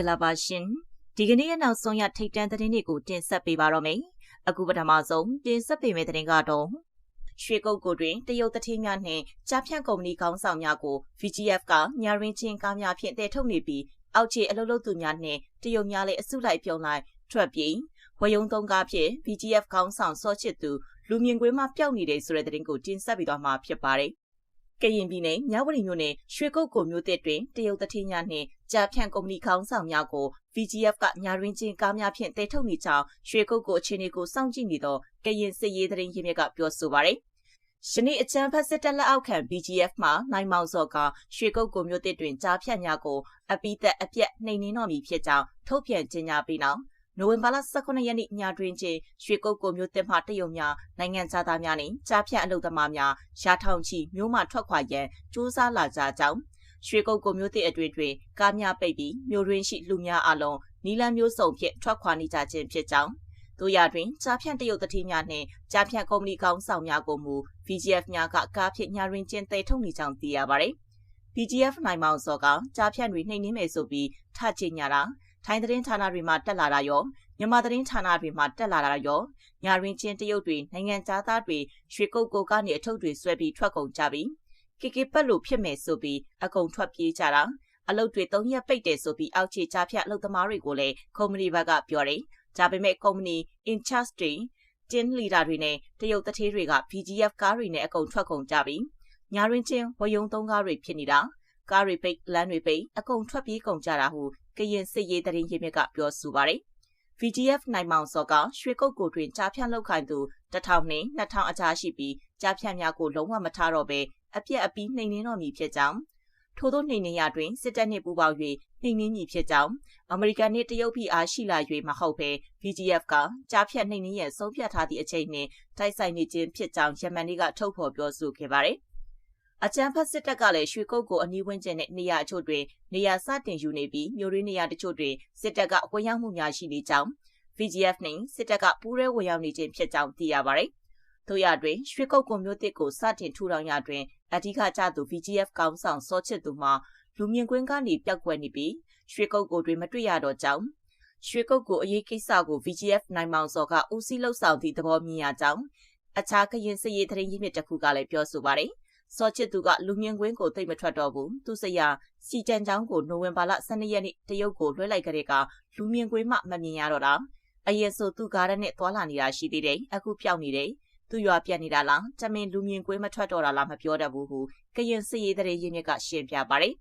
္ဂလာပါရှင်ဒီကနေ့ရဲ့နောက်ဆုံးရထိတ်တန့်သတင်းတွေကိုတင်ဆက်ပေးပါတော့မယ်အခုပထမဆုံးတင်ဆက်ပေးမယ့်သတင်းကတော့ရွှေကုတ်ကိုတွင်တရုတ်တထေးများနှင့်ကြားဖြန့်ကုမ္ပဏီခေါင်းဆောင်များကို VGF ကညာရင်းချင်းကားများဖြင့်တည်ထုတ်နေပြီးအောက်ခြေအလုပ်လုပ်သူများနှင့်တရုတ်များလည်းအစုလိုက်ပြုံလိုက်ထွက်ပြေးဝယုံသုံးကားဖြင့် VGF ခေါင်းဆောင်စောချစ်သူလူမြင်ကွင်းမှာပျောက်နေတဲ့ဆိုတဲ့သတင်းကိုတင်ဆက်ပြီးတော့မှာဖြစ်ပါတယ် ကရင်ပြည်နယ်မြဝတီမြို့နယ်ရွှေကုတ်ကိုမြို့သစ်တွင်တရုတ်တထေးများနှင့်ကြာဖြန့်ကုမ္ပဏီခေါင်းဆောင်များကို VGF ကညာရင်းချင်းကားများဖြင့်တဲထုတ်နေကြောင်းရွှေကုတ်ကိုအခြေအနေကိုစောင့်ကြည့်နေသောကရင်စစ်ရေးသတင်းရင်းမြစ်ကပြောဆိုပါရယ်ယနေ့အချမ်းဖက်စစ်တပ်လက်အောက်ခံ BGF မှနိုင်မောင်စောကရွှေကုတ်ကိုမြို့တစ်တွင်ကြားဖြတ်များကိုအပိသက်အပြက်နှိမ်နင်းတော်မူဖြစ်ကြောင်းထုတ်ပြန်ကြေညာပြီးနောက် နိုဝင်ဘာလ18ရက်နေ့ညတွင်ချင်းရွှေကုတ်ကိုမြို့တစ်မှတရုံများနိုင်ငံသားများနှင့်ကြားဖြတ်အလုပ်သမားများရာထောင်ချီမြို့မှထွက်ခွာရန်စူးစမ်းလာကြကြောင်းရွှေကုတ်ကိုမြို့တစ်အတွင်တွင်ကားများပိတ်ပြီးမြို့ရင်းရှိလူများအလုံးနီလန်းမျိုးစုံဖြင့်ထွက်ခွာနေကြခြင်းဖြစ်ကြောင်းတို့ရတွင်ကြားဖြန့်တရုတ်တတိများနှင့်ကြားဖြန့်ကုမ္ပဏီကောင်းဆောင်များကိုမူ VGF များကကားဖြင့်ညာရင်းချင်းတည်ထုတ်နေကြောင်းသိရပါသည်။ VGF နိုင်မောင်စောကကြားဖြန့်တွေနှိမ်နင်းမယ်ဆိုပြီးထချင်ညာတာ ထိုင်းသတင်းဌာနတွေမှာတက်လာတာရောမြန်မာသတင်းဌာနတွေမှာတက်လာတာရောညာရင်းချင်းတရုတ်တွေနိုင်ငံသားတွေရွှေကုတ်ကိုကနေအထုပ်တွေဆွဲပြီးထွက်ကုန်ကြပြီးကေကေပတ်လို့ဖြစ်မယ်ဆိုပြီးအကုန်ထွက်ပြေးကြတာအလုပ်တွေ၃ရက်ပိတ်တယ်ဆိုပြီးအောက်ခြေကြားဖြတ်အလုပ်သမားတွေကိုလည်းကုမ္ပဏီဘက်ကပြောတယ်။ဒါပေမဲ့ကုမ္ပဏီ in charge တွေတင်းလီဒါတွေနဲ့တရုတ်တထေးတွေက VGF ကားတွေနဲ့အကုန်ထွက်ကုန်ကြပြီးညာရင်းချင်းဝယုံသုံးကားတွေဖြစ်နေတာကားတွေပိတ်လမ်းတွေပိတ်အကုန်ထွက်ပြေးကုန်ကြတာဟု ကရင်စစ်ရေးတရင်ရင်းမြစ်ကပြောဆိုပါတယ်။ VGF နိုင်မောင်စောကရွှေကုတ်ကိုတွင်ကြားဖြန့်လောက်ခိုင်သူ1000နှင့်2000အကြားရှိပြီးကြားဖြန့်များကိုလုံးဝမထားတော့ဘဲအပြက်အပီးနှိမ်နင်းတော်မူဖြစ်ကြောင်းထို့သောနှိမ်နင်းရတွင်စစ်တပ်နှင့်ပူးပေါင်း၍နှိမ်နင်းမည်ဖြစ်ကြောင်းအမေရိကန်နှင့်တရုတ်ပြည်အားရှိလာ၍မဟုတ်ဘဲ VGF ကကြားဖြတ်နှိမ်နင်းရန်ဆုံးဖြတ်ထားသည့်အချိန်နှင့်တိုက်ဆိုင်နေခြင်းဖြစ်ကြောင်းယမန်နေ့ကထုတ်ဖော်ပြောဆိုခဲ့ပါတယ်။ အကြမ်းဖက်စစ်တပ်ကလည်းရွှေကုတ်ကိုအနီးဝန်းကျင်နဲ့နေရာအချို့တွင်နေရာစတင်ယူနေပြီးမြို့ရင်းနေရာတချို့တွင်စစ်တပ်ကဝင်ရောက်မှုများရှိနေကြောင်း VGF နှင့်စစ်တပ်ကပူးရဲဝင်ရောက်နေခြင်းဖြစ်ကြောင်းသိရပါတယ်။တို့ရတွင်ရွှေကုတ်ကိုမျိုးတစ်ကိုစတင်ထူထောင်ရတွင်အဓိကကျသူ VGF ကောင်းဆောင်စောချစ်သူမှာလူမြင်ကွင်းကနေပျောက်ကွယ်နေပြီးရွှေကုတ်ကိုတွေမတွေ့ရတော့ကြောင်းရွှေကုတ်ကိုအရေးကိစ္စကို VGF နိုင်မောင်စောကဦးစီးလှုပ်ဆောင်သည့်သဘောမြင်ရကြောင်းအခြားကရင်စရေးသတင်းရင်းမြစ်တစ်ခုကလည်းပြောဆိုပါတယ် စောချစ်သူကလူမြင်ကွင်းကိုသိမ့်မထွက်တော့ဘူးသူစရာစီကြံချောင်းကိုနိုဝင်ဘာလ12ရက်နေ့တရုတ်ကိုလွှဲလိုက်ကြတဲ့ကလူမြင်ကွင်းမှမမြင်ရတော့တာအရင်ဆိုသူကားနဲ့သွာလာနေတာရှိသေးတယ်အခုပျောက်နေတယ်သူရွာပြတ်နေတာလားတမင်လူမြင်ကွင်းမထွက်တော့တာလားမပြောတတ်ဘူးဟုကရင်စရေးတဲ့ရင်းမြစ်ကရှင်းပြပါတယ်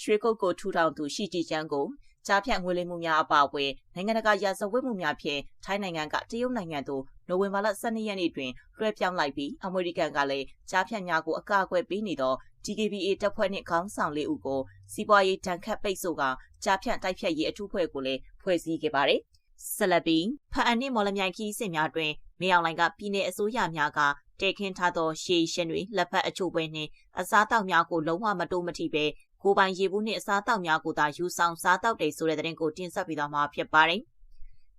ရွှေကုတ်ကိုထူထောင်သူရှိကြည်ချမ်းကိုကြားဖြတ်ငွေလိမ်မှုများအပါအဝင်နိုင်ငံတကာရာဇဝတ်မှုများဖြင့်ထိုင်းနိုင်ငံကတရုတ်နိုင်ငံသို့ နိုဝင်ဘာလ12ရက်နေ့တွင်လွှဲပြောင်းလိုက်ပြီးအမေရိကန်ကလည်းကြားဖြတ်များကိုအကာအကွယ်ပေးနေသော DKBA တပ်ဖွဲ့နှင့်ခေါင်းဆောင်လေးဦးကိုစီးပွားရေးတန်ခတ်ပိတ်ဆို့ကကြားဖြတ်တိုက်ဖြတ်ရေးအထူးဖွဲ့ကိုလည်းဖွဲ့စည်းခဲ့ပါတယ်။ဆလပီဖအန်နှင့်မော်လမြိုင်ခီးစစ်များတွင်မေအောင်လိုင်ကပြည်내အစိုးရများကတဲခင်းထားသောရှေးရှင်တွေလက်ဖက်အချို့ပွဲနှင့်အစားတောက်များကိုလုံးဝမတိုးမထိပဲကိုပိုင်ရေဘူးနှင့်အစားတောက်များကိုသာယူဆောင်စားတောက်တယ်ဆိုတဲ့သတင်းကိုတင်ဆက်ပေးသွားမှာဖြစ်ပါတယ်။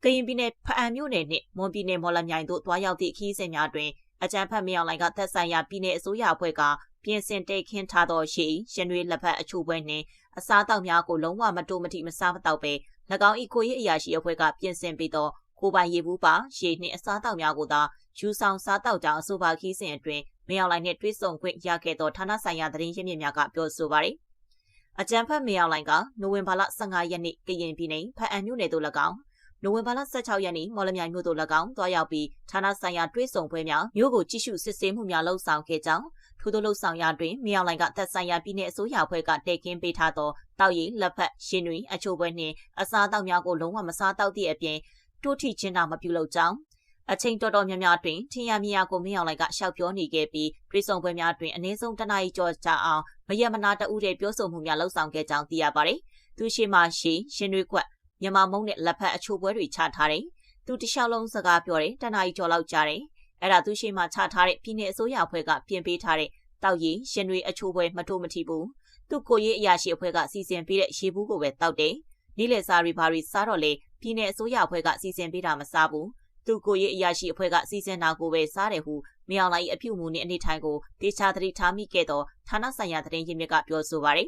ကရင်ပြည်နယ်ဖအံမြို့နယ်နှင့်မွန်ပြည်နယ်မော်လမြိုင်တို့တွားရောက်သည့်ခီးစဉ်များတွင်အကြံဖတ်မြောင်လိုင်ကသက်ဆိုင်ရာပြည်내အစိုးရအဖွဲ့ကပြင်ဆင်တိတ်ခင်းထားသောရှေးရှင်တွေလက်ဖက်အချို့ပွဲနှင့်အစားတောက်များကိုလုံးဝမတိုးမထိမစားမတောက်ပဲ၎င်းဤကိုရေးအရာရှိအဖွဲ့ကပြင်ဆင်ပြီးသောကိုပိုင်ရေဘူးပါရေနှင့်အစားတောက်များကိုသာယူဆောင်စားတောက်ကြောင်းအဆိုပါခီးစဉ်အတွင်းမင်းအောင်လှိုင်နှင့်တွဲဆုံခွင့်ရခဲ့သောဌာနဆိုင်ရာသတင်းရင်းမြစ်များကပြောဆိုပါရယ်အကြံဖတ်မင်းအောင်လှိုင်ကနိုဝင်ဘာလ15ရက်နေ့ကရင်ပြည်နယ်ဖအံမြို့နယ်သို့၎င်း နိုဝင်ဘာလ16ရက်နေ့မော်လမြိုင်မြို့သို့၎င်းတွားရောက်ပြီးဌာနဆိုင်ရာတွဲဆုံပွဲများမြို့ကိုကြည့်ရှုစစ်ဆေးမှုများလှုပ်ဆောင်ခဲ့ကြောင်းထို့သောလှုပ်ဆောင်ရာတွင်မင်းအောင်လှိုင်ကသက်ဆိုင်ရာပြည်내အစိုးရအဖွဲ့ကတည်ခင်းပေးထားသောတောက်ရည်လက်ဖက်ရှင်တွေအချို့ပွဲနှင့်အစားအသောက်များကိုလုံးဝမစားတောက်သည့်အပြင်တိုးထိချင်းတာမပြုလုပ်ကြောင်းအချိန်တော်တော်များများတွင်ထင်ရမြင်ရကိုမင်းအောင်လိုင်ကရှောက်ပြောနေခဲ့ပြီးပြည်စုံပွဲများတွင်အနည်းဆုံးတနအီကျော်ကြာအောင်မရမနာတဦးတဲ့ပြောဆိုမှုများလှုပ်ဆောင်ခဲ့ကြောင်းသိရပါတယ်။သူရှိမှရှိရှင်တွေကွက် မြန်မာမုံနဲ့လက်ဖက်အချို့ပွဲတွေချထားတယ်။သူတခြားလုံးစကားပြောတယ်တနအီကျော်လောက်ကြားတယ်။အဲ့ဒါသူရှိမှချထားတဲ့ပြည်내အစိုးရအဖွဲ့ကပြင်ပေးထားတဲ့တောက်ရည်ရှင်တွေအချို့ပွဲမတိုးမထီဘူး။သူကိုရေးအရာရှိအဖွဲ့ကစီစဉ်ပေးတဲ့ရေဘူးကိုပဲတောက်တယ်။နေ့လယ်စာတွေဘာတွေစားတော့လေပြည်내အစိုးရအဖွဲ့ကစီစဉ်ပေးတာမစားဘူးသူကိုရေးအရာရှိအဖွဲ့ကစီစဉ်တာကိုပဲစားတယ်ဟုမြောင်လိုက်အပြုတ်မှုနဲ့အနေထိုင်ကိုတေချာသတိထားမိခဲ့သောဌာနဆိုင်ရာသတင်းရင်းမြစ်ကပြောဆိုပါရယ်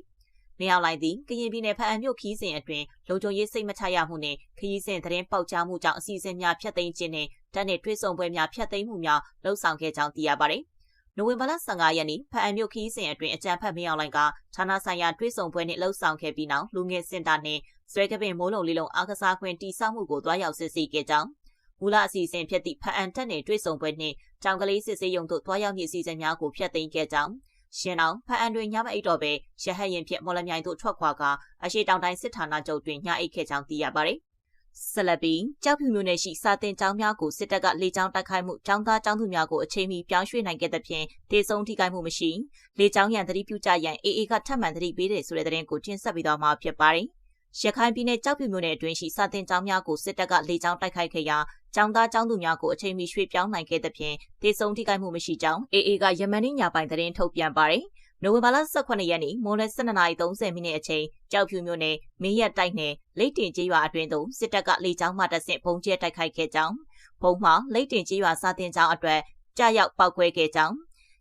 နေအောင်လိုက်သည်ကရင်ပြည်နယ်ဖအံမြို့ခီးစဉ်အတွင်လုံခြုံရေးစိတ်မချရမှုနှင့်ခရီးစဉ်သတင်းပေါက်ကြားမှုကြောင့်အစီအစဉ်များဖျက်သိမ်းခြင်းနှင့်တပ်နှင့်ထွေးဆုံပွဲများဖျက်သိမ်းမှုများလှုံ့ဆော်ခဲ့ကြောင်းသိရပါသည်။နိုဝင်ဘာလ15ရက်နေ့ဖအံမြို့ခီးစဉ်အတွင်အကြံဖတ်မင်းအောင်လိုင်ကဌာနဆိုင်ရာထွေးဆုံပွဲနှင့်လှုံ့ဆော်ခဲ့ပြီးနောက်လူငယ်စင်တာနှင့်ဆွဲကပင်မိုးလုံလေးလုံးအားကစားခွင့်တိစောက်မှုကိုတွားရောက်စစ်ဆေးခဲ့ကြောင်းမူလအစီအစဉ်ဖြစ်သည့်ဖအံတက်နှင့်တွေ့ဆုံပွဲနှင့်တောင်ကလေးစစ်ဆေးရုံသို့တွားရောက်မည့်အစီအစဉ်များကိုဖျက်သိမ်းခဲ့ကြောင်း ရှင်အောင်ဖအံတွင်ညမအိတ်တော်ပဲရဟတ်ရင်ဖြင့်မော်လမြိုင်သို့ထွက်ခွာကာအရှိတောင်တိုင်းစစ်ဌာနချုပ်တွင်ညအိတ်ခဲ့ကြောင်းသိရပါသည်ဆလပီကြောက်ဖြူမျိုးနယ်ရှိစာတင်ကျောင်းများကိုစစ်တပ်ကလေကြောင်းတိုက်ခိုက်မှုကျောင်းသားကျောင်းသူများကိုအချိန်မီပြောင်းရွှေ့နိုင်ခဲ့သဖြင့်ဒေဆုံးထိခိုက်မှုမရှိလေကြောင်းရန်သတိပြုကြရန်အေအေကထပ်မံသတိပေးတယ်ဆိုတဲ့သတင်းကိုတင်ဆက်ပြီးတော့မှာဖြစ်ပါတယ်ရခိုင်ပြည်နယ်ကြောက်ဖြူမြို့နယ်အတွင်းရှိစာတင်ကျောင်းများကိုစစ်တပ်ကလေကြောင်းတိုက်ခိုက်ခဲ့ရာ ကျောင်းသားကျောင်းသူများကိုအချိန်မီရွှေ့ပြောင်းနိုင်ခဲ့သဖြင့်ဒေဆုံးထိခိုက်မှုမရှိကြောင်းအေအေကယမန်နေ့ညပိုင်းသတင်းထုတ်ပြန်ပါတယ်။နိုဝင်ဘာလ18ရက်နေ့မိုးလယ်12:30မိနစ်အချိန်ကြောက်ဖြူမြို့နယ်မင်းရက်တိုက်နယ်လိတ်တင်ကျေးရွာအတွင်းသို့စစ်တပ်ကလေကြောင်းမှတက်ဆင့်ပုံကျဲတိုက်ခိုက်ခဲ့ကြောင်းဘုံမှာလိတ်တင်ကျေးရွာစာတင်ကျောင်းအတွက်ကြာရောက်ပောက်ကွဲခဲ့ကြောင်း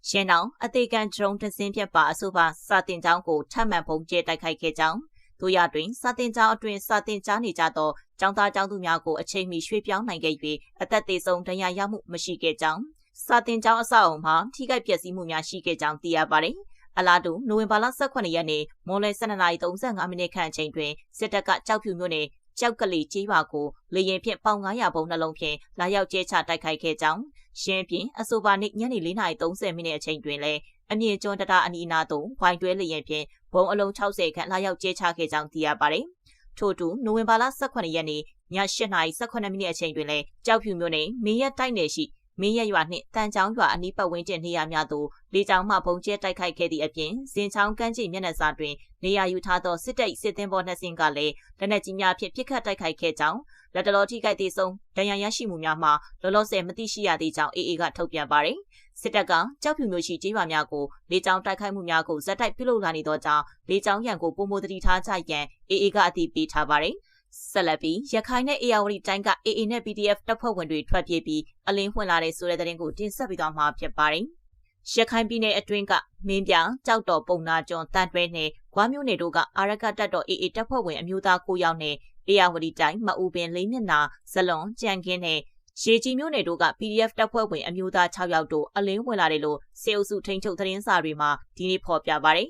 ရှင်းအောင်အသေးကန်ဒရုန်းတစင်းဖြတ်ပါအဆိုပါစာတင်ကျောင်းကိုထပ်မံပုံကျဲတိုက်ခိုက်ခဲ့ကြောင်း တို့ရတွင်စာတင်ကျောင်းအတွင်စာတင်ကြားနေကြသောကျောင်းသားကျောင်းသူများကိုအချိန်မီရွှေ့ပြောင်းနိုင်ခဲ့၍အသက်သေဆုံးဒဏ်ရာရမှုမရှိခဲ့ကြောင်းစာတင်ကျောင်းအဆောက်အုံမှာထိခိုက်ပျက်စီးမှုများရှိခဲ့ကြောင်းသိရပါတယ်။အလားတူနိုဝင်ဘာလ18ရက်နေ့မွန်လယ်12:35မိနစ်ခန့်အချိန်တွင်စစ်တပ်ကကြောက်ဖြူမြို့နယ်ကြောက်ကလေးကြီးပါကိုလေရင်ဖြင့်ပေါင်900ပုံနှလုံးဖြင့်လာရောက်ကျဲချတိုက်ခိုက်ခဲ့ကြောင်းရှင်းပြင်အဆိုပါနေ့ညနေ4:30မိနစ်အချိန်တွင်လည်း အမြင့်ကျွန်းတတာအနီးအနားသို့ဝိုင်းတွဲလေရင်ဖြင့်ဘုံအလုံး60ခန့်လာရောက်ကျဲချခဲ့ကြောင်းသိရပါတယ်။ထို့တူနိုဝင်ဘာလ18ရက်နေ့ည8:18မိနစ်အချိန်တွင်လည်းကြောက်ဖြူမြို့နယ်မင်းရတိုက်နယ်ရှိမင်းရရွာနှင့်တန်ချောင်းရွာအနီးပတ်ဝန်းကျင်နေရာများသို့လေကြောင်းမှပုံကျဲတိုက်ခိုက်ခဲ့သည့်အပြင်ဇင်ချောင်းကမ်းခြေမျက်နှာစာတွင်နေရာယူထားသောစစ်တပ်စစ်သည်ဘောနှစ်စင်းကလည်းလက်နက်ကြီးများဖြင့်ပစ်ခတ်တိုက်ခိုက်ခဲ့ကြောင်းလက်တလောထိခိုက်သေးဆုံးဒဏ်ရာရရှိမှုများမှာလောလောဆယ်မသိရှိရသေးကြောင်းအေအေကထုတ်ပြန်ပါတယ်။ စစ်တပ်ကကြောက်ဖြူမျိုးရှိကျေးရွာများကိုလေကြောင်းတိုက်ခိုက်မှုများကိုဇက်တိုက်ပြုလုပ်လာနေသောကြောင့်လေကြောင်းရန်ကိုပုံမတတိထားကြရန်အေအေကအသိပေးထားပါတယ်။ဆက်လက်ပြီးရခိုင်နဲ့ AR တိုင်းက AA နဲ့ PDF တပ်ဖွဲ့ဝင်တွေထွက်ပြေးပြီးအလင်းဖွင့်လာတဲ့ဆိုတဲ့သတင်းကိုတင်ဆက်ပေးသွားမှာဖြစ်ပါတယ်။ရခိုင်ပြည်နယ်အတွင်းကမင်းပြကြောက်တော်ပုံနာကျွန်းတန်တွဲနဲ့ဂွားမျိုးနယ်တို့ကအာရကတပ်တော် AA တပ်ဖွဲ့ဝင်အမျိုးသား9ယောက်နဲ့ AR တိုင်းမအူပင်လေးမျက်နာဇလွန်ကြံခင်းနဲ့ ရေကြီးမျိုးနယ်တို့က PDF တပ်ဖွဲ့ဝင်အမျိုးသား6ယောက်တို့အလင်းဝင်လာတယ်လို့စေအုပ်စုထိန်းချုပ်သတင်းစာတွေမှာဒီနေ့ဖော်ပြပါတယ်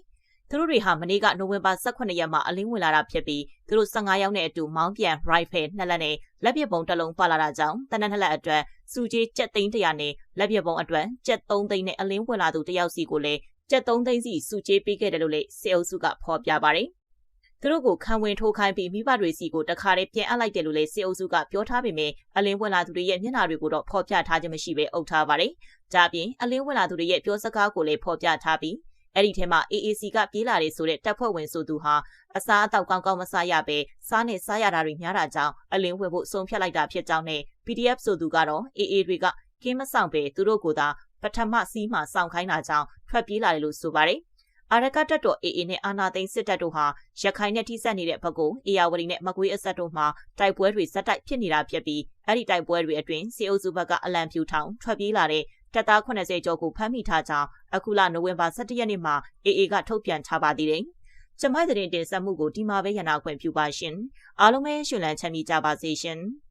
သူတို့တွေဟာမနေ့ကနိုဝင်ဘာ18ရက်မှာအလင်းဝင်လာတာဖြစ်ပြီးသူတို့15ယောက်နဲ့အတူမောင်းပြန် rifle နှစ်လက်နဲ့လက်ပစ်ပုံတစ်လုံးပါလာတာကြောင့်တနက်နှစ်လက်အတွက်စုကြီးကျက်သိန်း100နဲ့လက်ပစ်ပုံအတွက်ကျက်3သိန်းနဲ့အလင်းဝင်လာသူတယောက်စီကိုလည်းကျက်3သိန်းစီစုကြီးပေးခဲ့တယ်လို့လည်းစေအုပ်စုကဖော်ပြပါတယ် သူတို့ကိုခံဝင်ထိုးခိုင်းပြီးမိဘတွေစီကိုတခါတည်းပြန်အပ်လိုက်တယ်လို့လည်းစေအုပ်စုကပြောထားပေမဲ့အလင်းဝင်လာသူတွေရဲ့မျက်နှာတွေကိုတော့ဖော်ပြထားခြင်းမရှိဘဲအုပ်ထားပါတယ်။ဒါပြင်အလင်းဝင်လာသူတွေရဲ့ပြောစကားကိုလည်းဖော်ပြထားပြီးအဲ့ဒီထဲမှာ AAC ကပြေးလာတယ်ဆိုတဲ့တပ်ဖွဲ့ဝင်ဆိုသူဟာအစားအသောက်ကောင်းကောင်းမစားရပဲစားနဲ့စားရတာတွေများတာကြောင့်အလင်းဝင်ဖို့ဆုံးဖြတ်လိုက်တာဖြစ်ကြောင်းနဲ့ PDF ဆိုသူကတော့ AA တွေကကင်းမဆောင်ပဲသူတို့ကိုသာပထမစီးမှစောင့်ခိုင်းတာကြောင့်ထွက်ပြေးလာတယ်လို့ဆိုပါတယ်။ အာရကတပ်တော် AA နဲ့အာနာသိန်းစစ်တပ်တို့ဟာရခိုင်နဲ့ထိစပ်နေတဲ့ဘက်ကိုအေယာဝတီနဲ့မကွေးအဆက်တို့မှာတိုက်ပွဲတွေဇက်တိုက်ဖြစ်နေတာဖြစ်ပြီးအဲ့ဒီတိုက်ပွဲတွေအတွင်းစီအုပ်စုဘက်ကအလံဖြူထောင်ထွက်ပြေးလာတဲ့တပ်သား80ကျော်ကိုဖမ်းမိထားကြောင်းအခုလနိုဝင်ဘာ17ရက်နေ့မှာ AA ကထုတ်ပြန်ထားပါသေးတယ်။ကျမတဲ့တင်ဆက်မှုကိုဒီမှာပဲရနာခွင့်ပြုပါရှင်။အားလုံးပဲရှင်လန်းချမ်းမြေ့ကြပါစေရှင်။